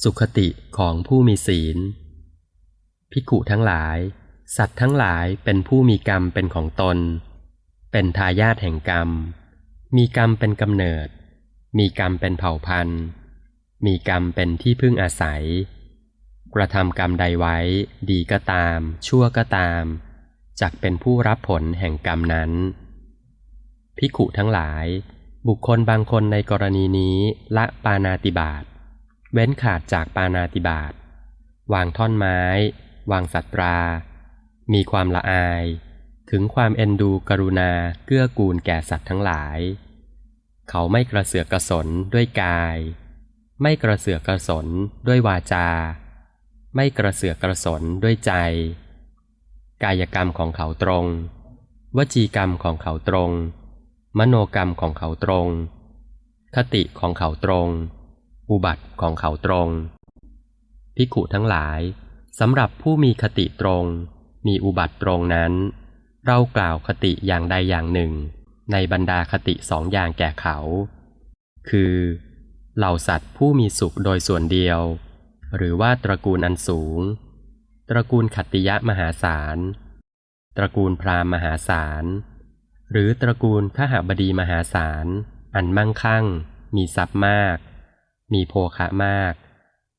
สุขติของผู้มีศีลภิกุทั้งหลาย สัตว์ทั้งหลายเป็นผู้มีกรรมเป็นของตน เป็นทายาทแห่งกรรม มีกรรมเป็นกำเนิด มีกรรมเป็นเผ่าพันธุ์ มีกรรมเป็นที่พึ่งอาศัย กระทำกรรมใดไว้ ดีก็ตาม ชั่วก็ตามจักเป็นผู้รับผลแห่งกรรมนั้นภิกุทั้งหลาย บุคคลบางคนในกรณีนี้ละปานาติบาต เว้นขาดจากปานาติบาตวางท่อนไม้ วางสัตรา มีความละอาย ถึงความเอ็นดูกรุณาเกื้อกูลแก่สัตว์ทั้งหลาย เขาไม่กระเสือกกระสนด้วยกาย ไม่กระเสือกกระสนด้วยวาจา ไม่กระเสือกกระสนด้วยใจ กายกรรมของเขาตรง วจีกรรมของเขาตรง มโนกรรมของเขาตรง คติของเขาตรง อุบัติของเขาตรงภิกขุทั้งหลายสำหรับผู้มีคติตรง มีอุบัติตรงนั้น เรากล่าวคติอย่างใดอย่างหนึ่ง ในบรรดาคติสองอย่างแก่เขา คือ เหล่าสัตว์ผู้มีสุขโดยส่วนเดียว หรือว่าตระกูลอันสูง ตระกูลขัตติยะมหาศาล ตระกูลพราหมณ์มหาศาล หรือตระกูลขหบดีมหาศาล อันมั่งคั่ง มีทรัพย์มาก มีโภคะมาก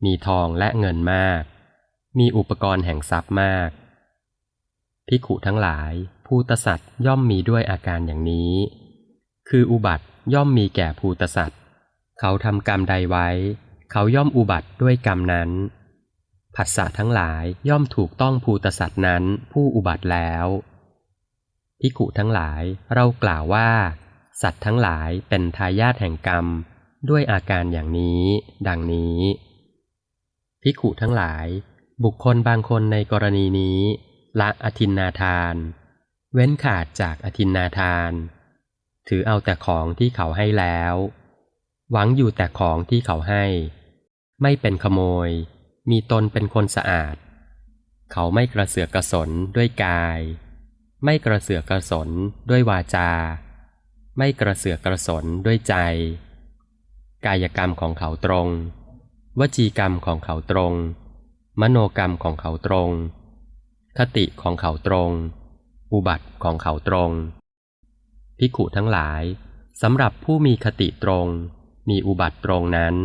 มีทองและเงินมาก มีอุปกรณ์แห่งทรัพย์มากภิขุทั้งหลายภูตสัตว์ย่อมมีด้วยอาการอย่างนี้ คืออุบัติย่อมมีแก่ภูตสัตว์เขาทำกรรมใดไว้ เขาย่อมอุบัติด้วยกรรมนั้นผัสสะทั้งหลายย่อมถูกต้องภูตสัตว์นั้นผู้อุบัติแล้วภิกขุทั้งหลายเรากล่าวว่า สัตว์ทั้งหลายเป็นทายาทแห่งกรรม ด้วยอาการอย่างนี้ ดังนี้ ภิกขุทั้งหลาย บุคคลบางคนในกรณีนี้ ละอทินนาทาน เว้นขาดจากอทินนาทาน ถือเอาแต่ของที่เขาให้แล้ว หวังอยู่แต่ของที่เขาให้ ไม่เป็นขโมย มีตนเป็นคนสะอาด เขาไม่กระเสือกกระสนด้วยกาย ไม่กระเสือกกระสนด้วยวาจา ไม่กระเสือกกระสนด้วยใจ กายกรรมของเขาตรง วจีกรรมของเขาตรง มโนกรรมของเขาตรง คติของเขาตรง อุบัติของเขาตรงภิขุทั้งหลายสำหรับผู้มีคติตรง มีอุบัติตรงนั้น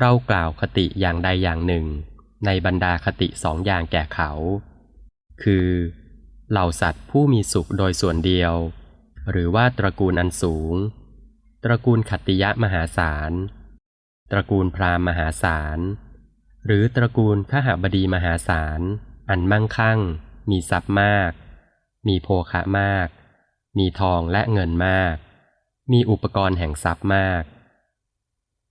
เรากล่าวคติอย่างใดอย่างหนึ่ง ในบรรดาคติสองอย่างแก่เขา คือเหล่าสัตว์ผู้มีสุขโดยส่วนเดียว หรือว่าตระกูลอันสูง ตระกูลขัตติยะมหาศาล ตระกูลพราหมณ์มหาศาล หรือตระกูลขหบดีมหาศาล อันมั่งคั่ง มีทรัพย์มาก มีโภคะมาก มีทองและเงินมาก มีอุปกรณ์แห่งทรัพย์มาก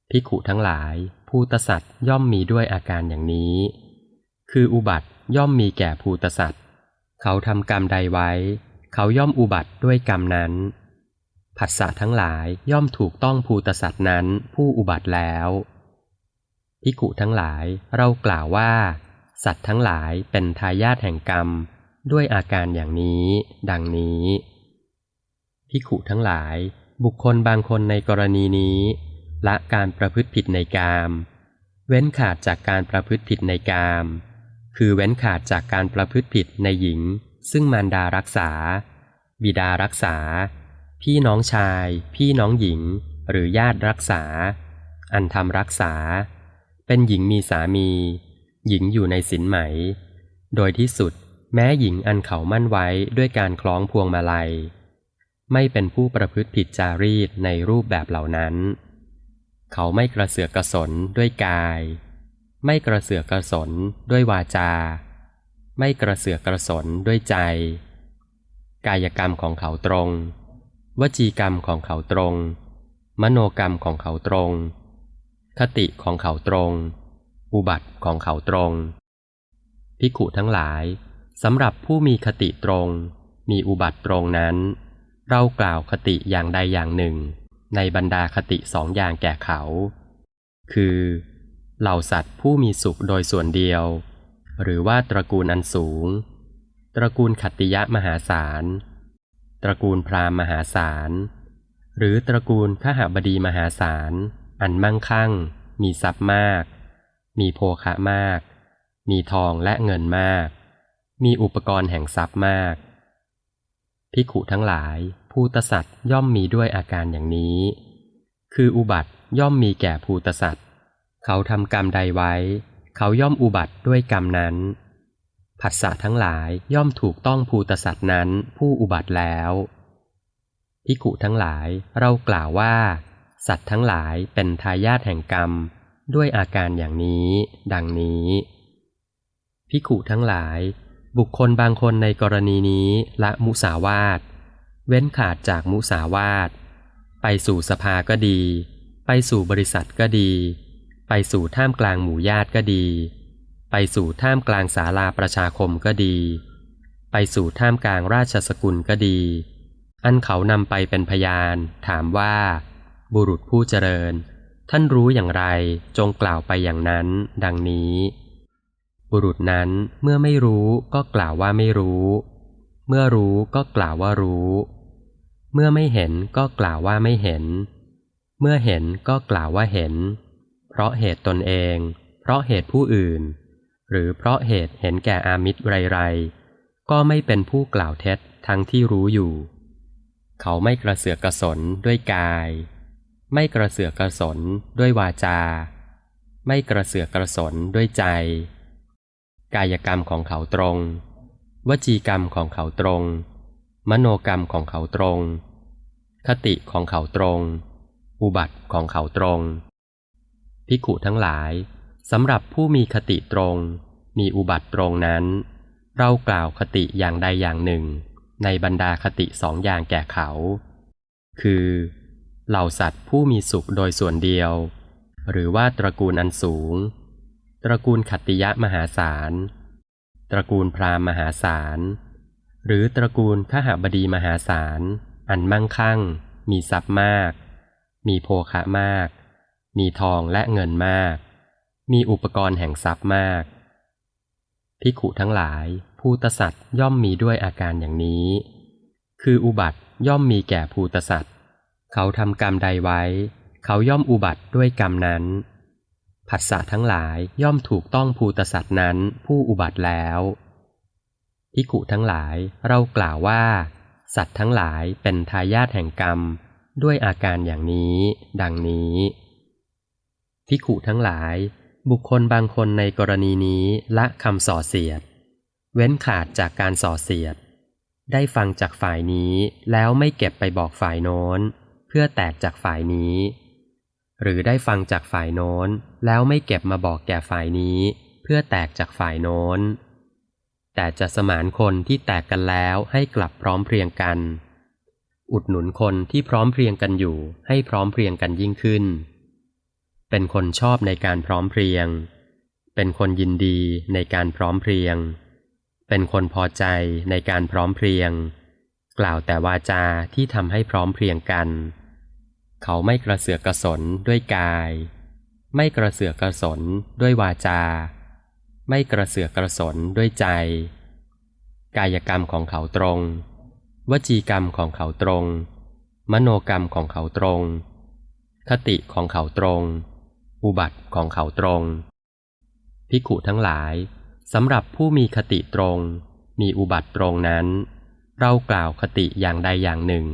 ภิกขุทั้งหลาย ภูตสัตว์ย่อมมีด้วยอาการอย่างนี้ คืออุบัติย่อมมีแก่ภูตสัตว์เขาทำกรรมใดไว้ เขาย่อมอุบัติด้วยกรรมนั้น ผัสสะทั้งหลายย่อมถูกต้องภูตสัตว์นั้นผู้อุบัติแล้วภิกุทั้งหลายเรากล่าวว่า สัตว์ทั้งหลายเป็นทายาทแห่งกรรม ด้วยอาการอย่างนี้ ดังนี้ภิกุทั้งหลาย บุคคลบางคนในกรณีนี้ ละการประพฤติผิดในกาม เว้นขาดจากการประพฤติผิดในกาม คือเว้นขาดจากการประพฤติผิดในหญิง ซึ่งมารดารักษา บิดารักษา พี่น้องชาย พี่น้องหญิง หรือญาติรักษา อันทำรักษา เป็นหญิงมีสามี หญิงอยู่ในสินไหม โดยที่สุดแม้หญิงอันเขามั่นไว้ด้วยการคล้องพวงมาลัย ไม่เป็นผู้ประพฤติผิดจารีตในรูปแบบเหล่านั้น เขาไม่กระเสือกกระสนด้วยกาย ไม่กระเสือกกระสนด้วยวาจา ไม่กระเสือกกระสนด้วยใจ กายกรรมของเขาตรง วจีกรรมของเขาตรง มโนกรรมของเขาตรง คติของเขาตรง อุบัติของเขาตรงภิขุทั้งหลายสำหรับผู้มีคติตรง มีอุบัติตรงนั้น เรากล่าวคติอย่างใดอย่างหนึ่ง ในบรรดาคติสองอย่างแก่เขา คือ เหล่าสัตว์ผู้มีสุขโดยส่วนเดียว หรือว่าตระกูลอันสูง ตระกูลขัตติยะมหาศาล ตระกูลพราหมณ์มหาศาล หรือตระกูลขหบดีมหาศาล อันมั่งคั่ง มีทรัพย์มาก มีโภคะมาก มีทองและเงินมาก มีอุปกรณ์แห่งทรัพย์มากภิขุทั้งหลาย ภูตสัตว์ย่อมมีด้วยอาการอย่างนี้ คืออุบัติย่อมมีแก่ภูตสัตว์ เขาทำกรรมใดไว้ เขาย่อมอุบัติด้วยกรรมนั้น ผัสสะทั้งหลายย่อมถูกต้องภูตสัตว์นั้นผู้อุบัติแล้วภิกุทั้งหลายเรากล่าวว่า สัตว์ทั้งหลายเป็นทายาทแห่งกรรม ด้วยอาการอย่างนี้ ดังนี้ภิกุทั้งหลาย บุคคลบางคนในกรณีนี้ละมุสาวาท เว้นขาดจากมุสาวาท ไปสู่สภาก็ดี ไปสู่บริษัทก็ดี ไปสู่ท่ามกลางหมู่ญาติก็ดี ไปสู่ท่ามกลางศาลาประชาคมก็ดี ไปสู่ท่ามกลางราชสกุลก็ดี อันเขานำไปเป็นพยาน ถามว่า บุรุษผู้เจริญ ท่านรู้อย่างไรจงกล่าวไปอย่างนั้น ดังนี้ บุรุษนั้นเมื่อไม่รู้ก็กล่าวว่าไม่รู้ เมื่อรู้ก็กล่าวว่ารู้ เมื่อไม่เห็นก็กล่าวว่าไม่เห็น เมื่อเห็นก็กล่าวว่าเห็น เพราะเหตุตนเอง เพราะเหตุผู้อื่น หรือเพราะเหตุเห็นแก่อามิตรไรๆ ก็ไม่เป็นผู้กล่าวเท็จทั้งที่รู้อยู่ เขาไม่กระเสือกกระสนด้วยกาย ไม่กระเสือกกระสนด้วยวาจา ไม่กระเสือกกระสนด้วยใจ กายกรรมของเขาตรง วจีกรรมของเขาตรง มโนกรรมของเขาตรง คติของเขาตรง อุบัติของเขาตรงภิขุทั้งหลาย สำหรับผู้มีคติตรง มีอุบัติตรงนั้น เรากล่าวคติอย่างใดอย่างหนึ่ง ในบรรดาคติสองอย่างแก่เขา คือ เหล่าสัตว์ผู้มีสุขโดยส่วนเดียว หรือว่าตระกูลอันสูง ตระกูลขัตติยะมหาศาล ตระกูลพราหมณ์มหาศาล หรือตระกูลขหบดีมหาศาล อันมั่งคั่ง มีทรัพย์มาก มีโภคะมาก มีทองและเงินมาก มีอุปกรณ์แห่งทรัพย์มากภิขุทั้งหลาย ภูตสัตว์ย่อมมีด้วยอาการอย่างนี้ คืออุบัติย่อมมีแก่ภูตสัตว์ เขาทำกรรมใดไว้ เขาย่อมอุบัติด้วยกรรมนั้น ผัสสะทั้งหลายย่อมถูกต้องภูตสัตว์นั้นผู้อุบัติแล้วภิกขุทั้งหลายเรากล่าวว่า สัตว์ทั้งหลายเป็นทายาทแห่งกรรม ด้วยอาการอย่างนี้ ดังนี้ภิกขุทั้งหลาย บุคคลบางคนในกรณีนี้ละคำส่อเสียด เว้นขาดจากการส่อเสียด ได้ฟังจากฝ่ายนี้แล้วไม่เก็บไปบอกฝ่ายโน้น เพื่อแตกจากฝ่ายนี้ หรือได้ฟังจากฝ่ายโน้น แล้วไม่เก็บมาบอกแก่ฝ่ายนี้ เพื่อแตกจากฝ่ายโน้น แต่จะสมานคนที่แตกกันแล้วให้กลับพร้อมเพรียงกัน อุดหนุนคนที่พร้อมเพรียงกันอยู่ให้พร้อมเพรียงกันยิ่งขึ้น เป็นคนชอบในการพร้อมเพรียง เป็นคนยินดีในการพร้อมเพรียง เป็นคนพอใจในการพร้อมเพรียง กล่าวแต่วาจาที่ทำให้พร้อมเพรียงกัน เขาไม่กระเสือกกระสนด้วยกาย ไม่กระเสือกกระสนด้วยวาจา ไม่กระเสือกกระสนด้วยใจ กายกรรมของเขาตรง วจีกรรมของเขาตรง มโนกรรมของเขาตรง คติของเขาตรง อุบัติของเขาตรงภิขุทั้งหลายสำหรับผู้มีคติตรง มีอุบัติตรงนั้น เรากล่าวคติอย่างใดอย่างหนึ่ง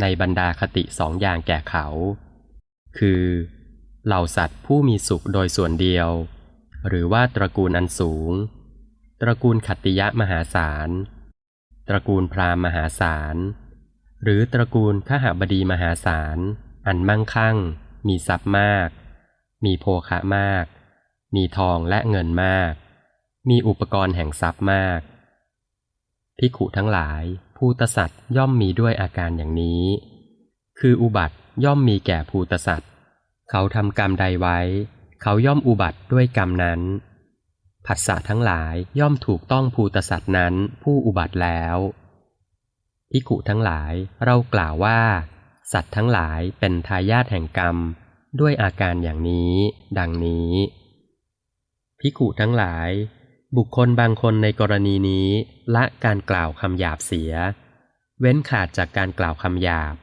ในบรรดาคติสองอย่างแก่เขา คือเหล่าสัตว์ผู้มีสุขโดยส่วนเดียว หรือว่าตระกูลอันสูง ตระกูลขัตติยะมหาศาล ตระกูลพราหมณ์มหาศาล หรือตระกูลขหบดีมหาศาล อันมั่งคั่ง มีทรัพย์มาก มีโภคะมาก มีทองและเงินมาก มีอุปกรณ์แห่งทรัพย์มากภิขุทั้งหลาย ภูตสัตว์ย่อมมีด้วยอาการอย่างนี้ คืออุบัติย่อมมีแก่ภูตสัตว์เขาทำกรรมใดไว้ เขาย่อมอุบัติด้วยกรรมนั้นผัสสะทั้งหลายย่อมถูกต้องภูตสัตว์นั้นผู้อุบัติแล้วภิกขุทั้งหลายเรากล่าวว่า สัตว์ทั้งหลายเป็นทายาทแห่งกรรม ด้วยอาการอย่างนี้ ดังนี้ภิกุทั้งหลาย บุคคลบางคนในกรณีนี้ละการกล่าวคำหยาบเสีย เว้นขาดจากการกล่าวคำหยาบ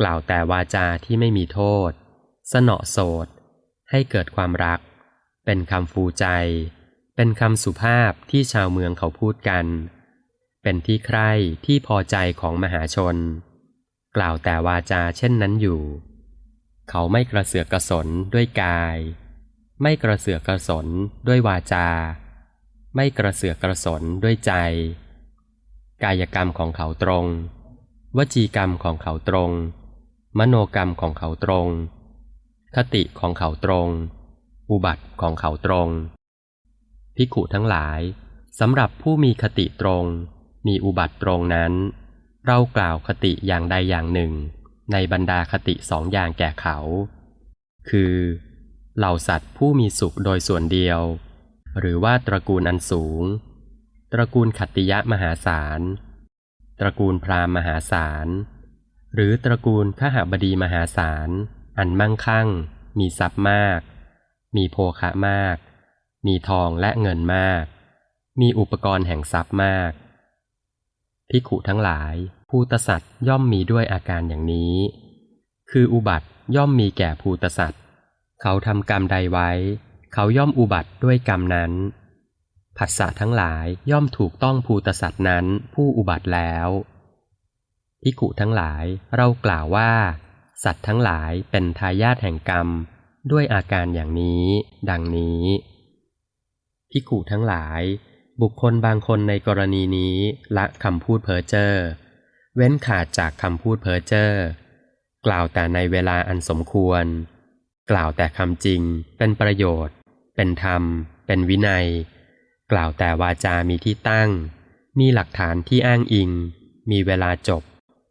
กล่าวแต่วาจาที่ไม่มีโทษ สนอโสดให้เกิดความรัก เป็นคำฟูใจ เป็นคำสุภาพที่ชาวเมืองเขาพูดกัน เป็นที่ใคร่ที่พอใจของมหาชน กล่าวแต่วาจาเช่นนั้นอยู่ เขาไม่กระเสือกกระสนด้วยกาย ไม่กระเสือกกระสนด้วยวาจา ไม่กระเสือกกระสนด้วยใจ กายกรรมของเขาตรง วจีกรรมของเขาตรง มโนกรรมของเขาตรง คติของเขาตรง อุบัติของเขาตรงภิขุทั้งหลายสำหรับผู้มีคติตรง มีอุบัติตรงนั้น เรากล่าวคติอย่างใดอย่างหนึ่ง ในบรรดาคติสองอย่างแก่เขา คือเหล่าสัตว์ผู้มีสุขโดยส่วนเดียว หรือว่าตระกูลอันสูง ตระกูลขัตติยะมหาศาล ตระกูลพราหมณ์มหาศาล หรือตระกูลขหบดีมหาศาล อันมั่งคั่ง มีทรัพย์มาก มีโภคะมาก มีทองและเงินมาก มีอุปกรณ์แห่งทรัพย์มาก พิขุทั้งหลาย ภูตสัตว์ย่อมมีด้วยอาการอย่างนี้ คืออุบัติย่อมมีแก่ภูตสัตว์เขาทำกรรมใดไว้ เขาย่อมอุบัติด้วยกรรมนั้น ผัสสะทั้งหลายย่อมถูกต้องภูตสัตว์นั้นผู้อุบัติแล้วพิขุทั้งหลายเรากล่าวว่า สัตว์ทั้งหลายเป็นทายาทแห่งกรรม ด้วยอาการอย่างนี้ ดังนี้พิขุทั้งหลาย บุคคลบางคนในกรณีนี้ละคำพูดเพ้อเจ้อ เว้นขาดจากคำพูดเพ้อเจ้อกล่าวแต่ในเวลาอันสมควร กล่าวแต่คำจริง เป็นประโยชน์ เป็นธรรม เป็นวินัย กล่าวแต่วาจามีที่ตั้ง มีหลักฐานที่อ้างอิง มีเวลาจบ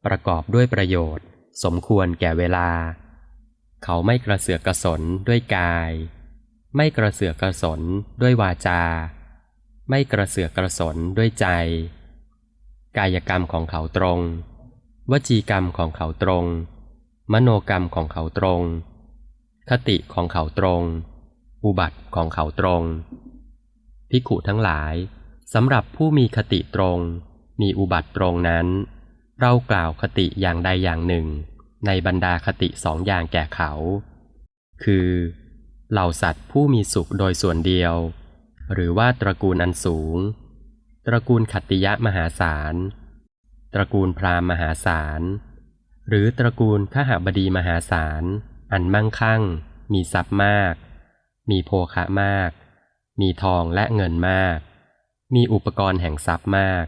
ประกอบด้วยประโยชน์ สมควรแก่เวลา เขาไม่กระเสือกกระสนด้วยกาย ไม่กระเสือกกระสนด้วยวาจา ไม่กระเสือกกระสนด้วยใจ กายกรรมของเขาตรง วจีกรรมของเขาตรง มโนกรรมของเขาตรง คติของเขาตรง อุบัติของเขาตรง พิขุทั้งหลายสำหรับผู้มีคติตรง มีอุบัติตรงนั้น เรากล่าวคติอย่างใดอย่างหนึ่ง ในบรรดาคติสองอย่างแก่เขา คือเหล่าสัตว์ผู้มีสุขโดยส่วนเดียว หรือว่าตระกูลอันสูง ตระกูลขัตติยะมหาศาล ตระกูลพราหมณ์มหาศาล หรือตระกูลขหบดีมหาศาล อันมั่งคั่ง มีทรัพย์มาก มีโภคะมาก มีทองและเงินมาก มีอุปกรณ์แห่งทรัพย์มาก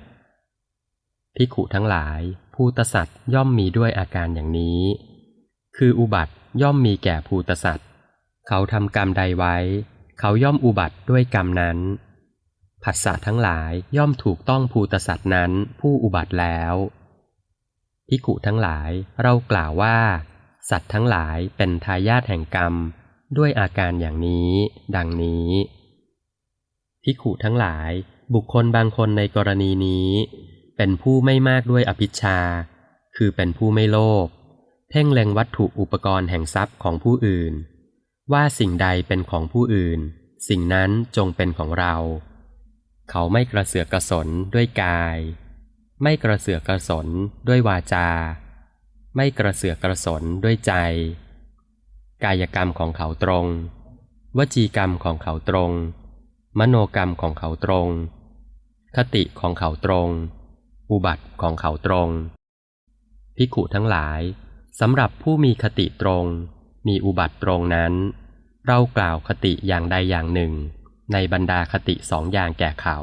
พิขุทั้งหลาย ภูตสัตว์ย่อมมีด้วยอาการอย่างนี้ คืออุบัติย่อมมีแก่ภูตสัตว์เขาทำกรรมใดไว้ เขาย่อมอุบัติด้วยกรรมนั้น ผัสสะทั้งหลายย่อมถูกต้องภูตสัตว์นั้นผู้อุบัติแล้วพิขุทั้งหลายเรากล่าวว่า สัตว์ทั้งหลายเป็นทายาทแห่งกรรม ด้วยอาการอย่างนี้ ดังนี้พิขุทั้งหลายบุคคลบางคนในกรณีนี้ เป็นผู้ไม่มากด้วยอภิชา คือเป็นผู้ไม่โลภเพ่งเล็งวัตถุอุปกรณ์แห่งทรัพย์ของผู้อื่น ว่าสิ่งใดเป็นของผู้อื่น สิ่งนั้นจงเป็นของเรา เขาไม่กระเสือกกระสนด้วยกาย ไม่กระเสือกกระสนด้วยวาจา ไม่กระเสือกกระสนด้วยใจ กายกรรมของเขาตรง วจีกรรมของเขาตรง มโนกรรมของเขาตรง คติของเขาตรง อุบัติของเขาตรงพิขุทั้งหลายสำหรับผู้มีคติตรง มีอุบัติตรงนั้น เรากล่าวคติอย่างใดอย่างหนึ่ง ในบรรดาคติสองอย่างแก่เขา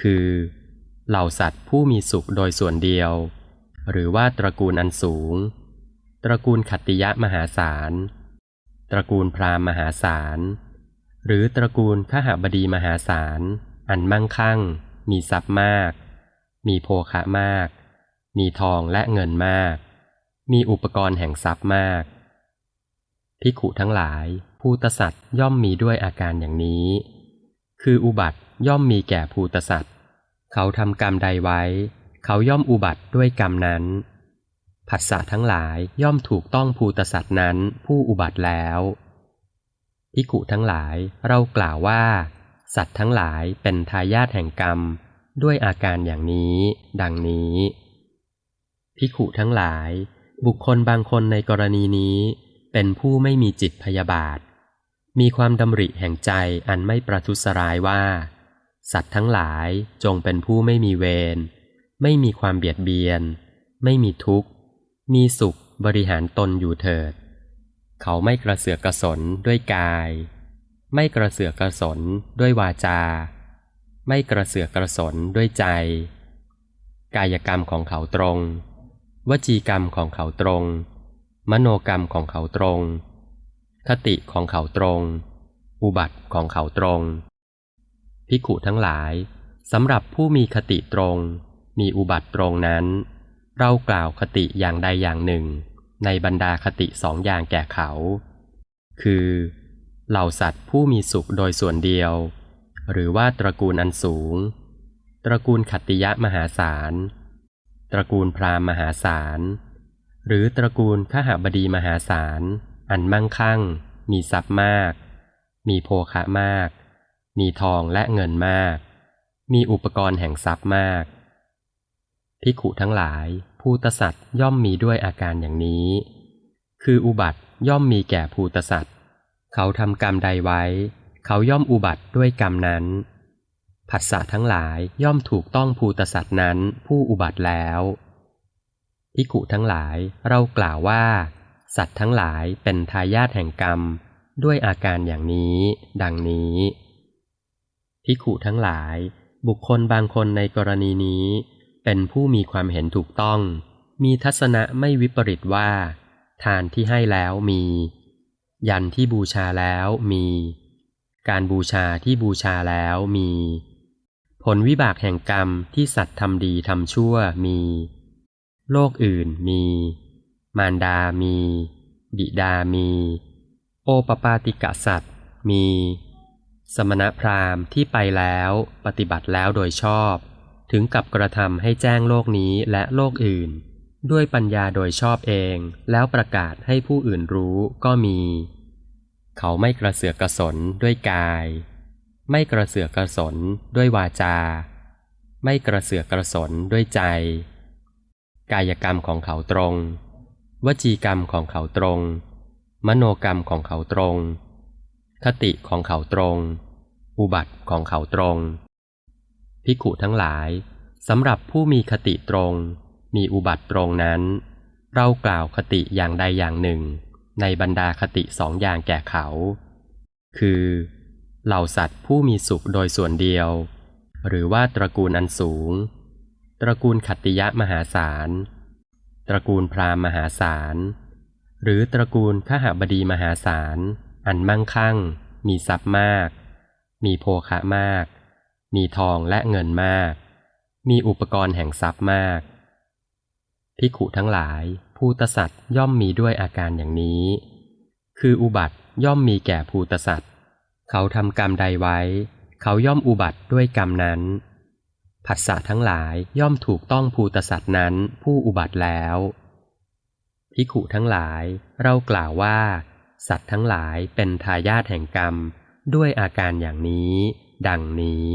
คือเหล่าสัตว์ผู้มีสุขโดยส่วนเดียว หรือว่าตระกูลอันสูง ตระกูลขัตติยะมหาศาล ตระกูลพราหมณ์มหาศาล หรือตระกูลขหบดีมหาศาล อันมั่งคั่ง มีทรัพย์มาก มีโภคะมาก มีทองและเงินมาก มีอุปกรณ์แห่งทรัพย์มาก พิขุทั้งหลาย ภูตสัตว์ย่อมมีด้วยอาการอย่างนี้ คืออุบัติย่อมมีแก่ภูตสัตว์ เขาทำกรรมใดไว้ เขาย่อมอุบัติด้วยกรรมนั้น ผัสสะทั้งหลายย่อมถูกต้องภูตสัตว์นั้นผู้อุบัติแล้วพิขุทั้งหลายเรากล่าวว่า สัตว์ทั้งหลายเป็นทายาทแห่งกรรม ด้วยอาการอย่างนี้ ดังนี้พิขุทั้งหลาย บุคคลบางคนในกรณีนี้ เป็นผู้ไม่มีจิตพยาบาท มีความดำริแห่งใจอันไม่ประทุษร้ายว่า สัตว์ทั้งหลายจงเป็นผู้ไม่มีเวร ไม่มีความเบียดเบียน ไม่มีทุกข์ มีสุขบริหารตนอยู่เถิด เขาไม่กระเสือกกระสนด้วยกาย ไม่กระเสือกกระสนด้วยวาจา ไม่กระเสือกกระสนด้วยใจ กายกรรมของเขาตรง วจีกรรมของเขาตรง มโนกรรมของเขาตรง คติของเขาตรง อุบัติของเขาตรงภิกุทั้งหลายสำหรับผู้มีคติตรง มีอุบัติตรงนั้น เรากล่าวคติอย่างใดอย่างหนึ่ง ในบรรดาคติสองอย่างแก่เขา คือเหล่าสัตว์ผู้มีสุขโดยส่วนเดียว หรือว่าตระกูลอันสูง ตระกูลขัตติยะมหาศาล ตระกูลพราหมณ์มหาศาล หรือตระกูลขหบดีมหาศาล อันมั่งคั่ง มีทรัพย์มาก มีโภคะมาก มีทองและเงินมาก มีอุปกรณ์แห่งทรัพย์มากภิขุทั้งหลายภูตสัตว์ย่อมมีด้วยอาการอย่างนี้ คืออุบัติย่อมมีแก่ภูตสัตว์เขาทำกรรมใดไว้ เขาย่อมอุบัติด้วยกรรมนั้น ผัสสะทั้งหลายย่อมถูกต้องภูตสัตว์นั้นผู้อุบัติแล้วภิขุทั้งหลายเรากล่าวว่า สัตว์ทั้งหลายเป็นทายาทแห่งกรรม ด้วยอาการอย่างนี้ ดังนี้ภิกขุทั้งหลาย บุคคลบางคนในกรณีนี้ เป็นผู้มีความเห็นถูกต้อง มีทัศนะไม่วิปริตว่า ทานที่ให้แล้วมี ยันที่บูชาแล้วมี การบูชาที่บูชาแล้วมี ผลวิบากแห่งกรรมที่สัตว์ทำดีทำชั่วมี โลกอื่นมี มารดามี บิดามี โอปปาติกะสัตว์มี สมณพราหมณ์ที่ไปแล้วปฏิบัติแล้วโดยชอบ ถึงกับกระทำให้แจ้งโลกนี้และโลกอื่น ด้วยปัญญาโดยชอบเอง แล้วประกาศให้ผู้อื่นรู้ก็มี เขาไม่กระเสือกกระสนด้วยกาย ไม่กระเสือกกระสนด้วยวาจา ไม่กระเสือกกระสนด้วยใจ กายกรรมของเขาตรง วจีกรรมของเขาตรง มโนกรรมของเขาตรง คติของเขาตรง อุบัติของเขาตรงภิกขุทั้งหลายสำหรับผู้มีคติตรง มีอุบัติตรงนั้น เรากล่าวคติอย่างใดอย่างหนึ่ง ในบรรดาคติสองอย่างแก่เขา คือเหล่าสัตว์ผู้มีสุขโดยส่วนเดียว หรือว่าตระกูลอันสูง ตระกูลขัตติยะมหาศาล ตระกูลพราหมณ์มหาศาล หรือตระกูลขหบดีมหาศาล อันมั่งคั่ง มีทรัพย์มาก มีโภคะมาก มีทองและเงินมาก มีอุปกรณ์แห่งทรัพย์มากภิกขุทั้งหลาย ภูตสัตว์ย่อมมีด้วยอาการอย่างนี้ คืออุบัติย่อมมีแก่ภูตสัตว์เขาทำกรรมใดไว้ เขาย่อมอุบัติด้วยกรรมนั้น ผัสสะทั้งหลายย่อมถูกต้องภูตสัตว์นั้นผู้อุบัติแล้วภิกขุทั้งหลาย เรากล่าวว่า สัตว์ทั้งหลายเป็นทายาทแห่งกรรม ด้วยอาการอย่างนี้ ดังนี้